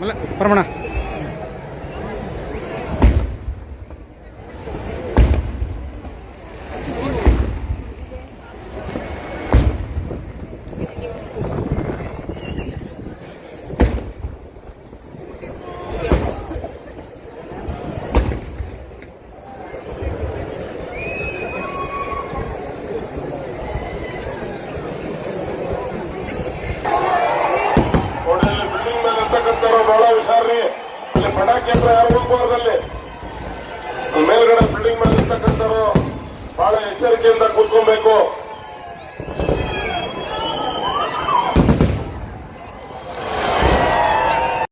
ಮಲ್ಲ ಪರಮಣ ನೋಡಿ ಇಲ್ಲಿ ಬಿಲ್ಡಿಂಗ್ ಇರ್ತಕ್ಕಂಥವ್ರು ಬಹಳ ಹುಷಾರ್ರಿ. ಅಲ್ಲಿ ಪಟಾಕಿ ಹತ್ರ ಯಾರು ಹೋಗ್ಬಾರ್ದಲ್ಲಿ ಮೇಲ್ಗಡೆ ಬಿಲ್ಡಿಂಗ್ ಮೇಲೆ ಇರ್ತಕ್ಕಂಥವ್ರು ಬಹಳ ಎಚ್ಚರಿಕೆಯಿಂದ ಕೂತ್ಕೊಬೇಕು.